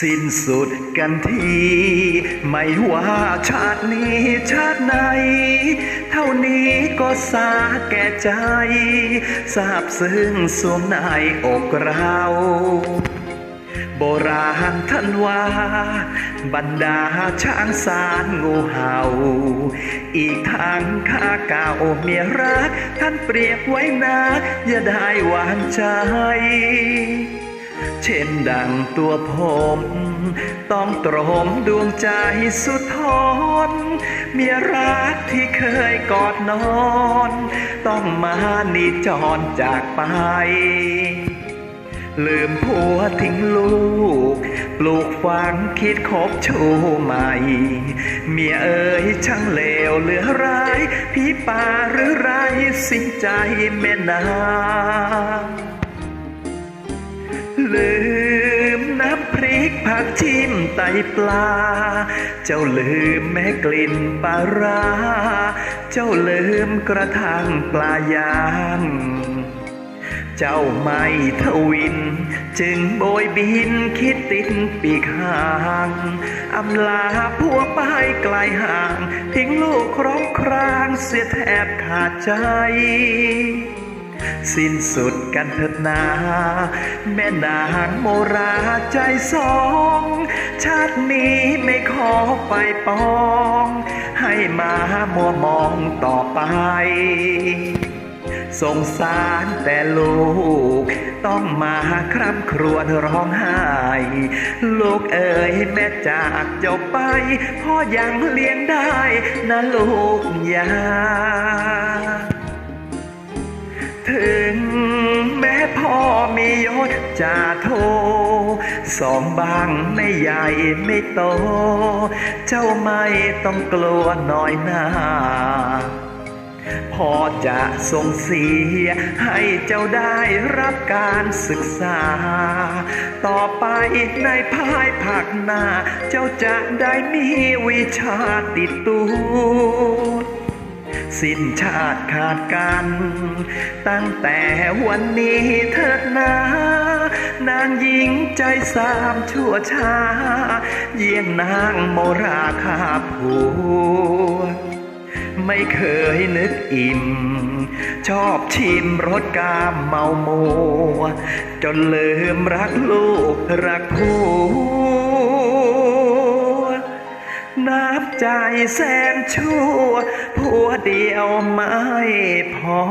สิ้นสุดกันที ไม่ว่าชาตินี้ชาติไหน เท่านี้ก็สาแก่ใจทราบซึ้งสวมในอกเราโบราณท่านว่าบรรดาช้างสารงูเห่า อีกทางข้าเก่าเมียรัก ท่านเปรียบไว้นะ อย่าได้หวานใจ เช่นดังตัวผม ต้องตรมดวงใจสุดทนเมียรักที่เคยกอดนอน ต้องมานิจรจากไป ลืมผัวทิ้งลูก ปลูกฝังคิดคบชูใหม่ เมียเอ๋ยช่างเลวเหลือร้ายพี่ป่าหรือไรสิ้นใจแม่นาง ลืมน้ำพริกผักชิมไตปลา เจ้าลืมแม่กลิ่นปลาร้า เจ้าลืมกระทั่งปลายางเจ้าไม่ทวิน จึงโบยบินคิดติดปีกห่างอำลาผัวไปไกลห่าง ทิ้งลูกครองครางเสียแทบขาดใจ สิ้นสุด กันเถิดนา แม่นางโมราใจสอง ชาตินี้ไม่ขอไปปอง ให้มามัวมองต่อไปสงสารแต่ลูก ต้องมาคร่ำครวญร้องไห้ ลูกเอ๋ยแม่จากเจ้าไป พ่อยังเลี้ยงได้นะลูกยา มียศจ่าโท สองบางไม่ใหญ่ไม่โต เจ้าไม่ต้องกลัวน้อยนาพอจะส่งเสียให้เจ้าได้รับการศึกษา ต่อไปในภายภาคหน้า เจ้าจะได้มีวิชาติดตัว สิ้นชาติขาดกัน ตั้งแต่วันนี้เถิดนานางหญิงใจสามชั่วชา เยี่ยงนางโมราคาผัวไม่เคยนึกอิ่ม ชอบชิมรสกามเมาโม จนลืมรักลูกรักผัว นับใจแสนชั่วผัวเดียวไม่พอ